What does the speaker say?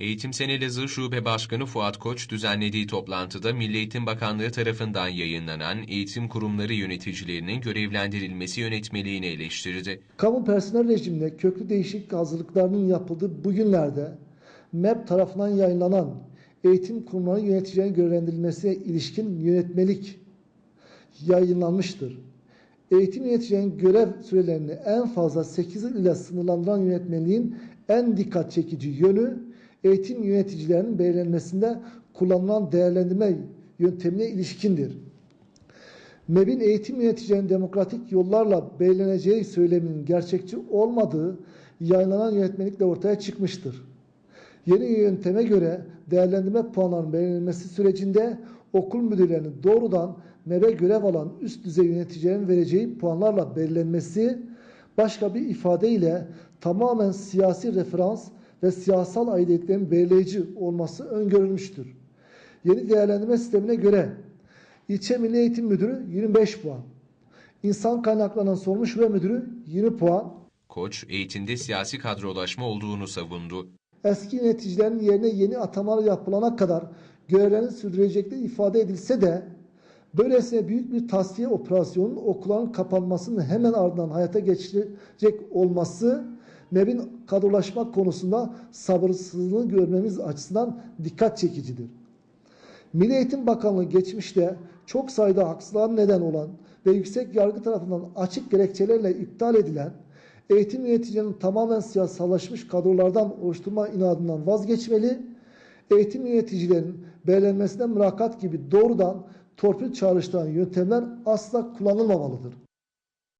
Eğitim Sen Elazığ Şube Başkanı Fuat Koç düzenlediği toplantıda Milli Eğitim Bakanlığı tarafından yayınlanan eğitim kurumları yöneticilerinin görevlendirilmesi yönetmeliğini eleştirdi. Kamu personel rejimine köklü değişiklik hazırlıklarının yapıldığı bu günlerde MEP tarafından yayınlanan eğitim kurumları yöneticilerinin görevlendirilmesine ilişkin yönetmelik yayınlanmıştır. Eğitim yöneticilerinin görev sürelerini en fazla 8 yıl ile sınırlandıran yönetmeliğin en dikkat çekici yönü eğitim yöneticilerinin belirlenmesinde kullanılan değerlendirme yöntemine ilişkindir. MEB'in eğitim yöneticilerinin demokratik yollarla belirleneceği söyleminin gerçekçi olmadığı yayınlanan yönetmelikle ortaya çıkmıştır. Yeni yönteme göre değerlendirme puanlarının belirlenmesi sürecinde okul müdürlerinin doğrudan MEB'e görev alan üst düzey yöneticilerin vereceği puanlarla belirlenmesi başka bir ifadeyle tamamen siyasi referans ve siyasal aidiyetlerin belirleyici olması öngörülmüştür. Yeni değerlendirme sistemine göre İlçe Milli Eğitim Müdürü 25 puan. İnsan kaynaklarından sorumlu şube müdürü 20 puan. Koç, eğitimde siyasi kadrolaşma olduğunu savundu. Eski yöneticilerin yerine yeni atamalar yapılana kadar görevlerini sürdürecekleri ifade edilse de böylesine büyük bir tasfiye operasyonunun okulların kapanmasının hemen ardından hayata geçirecek olması MEB'in kadrolaşma konusunda sabırsızlığını görmemiz açısından dikkat çekicidir. Milli Eğitim Bakanlığı geçmişte çok sayıda haksızlığa neden olan ve yüksek yargı tarafından açık gerekçelerle iptal edilen eğitim yöneticilerinin tamamen siyasallaşmış kadrolardan oluşturma inadından vazgeçmeli, eğitim yöneticilerinin belirlenmesine mülakat gibi doğrudan torpil çağrıştıran yöntemler asla kullanılmamalıdır.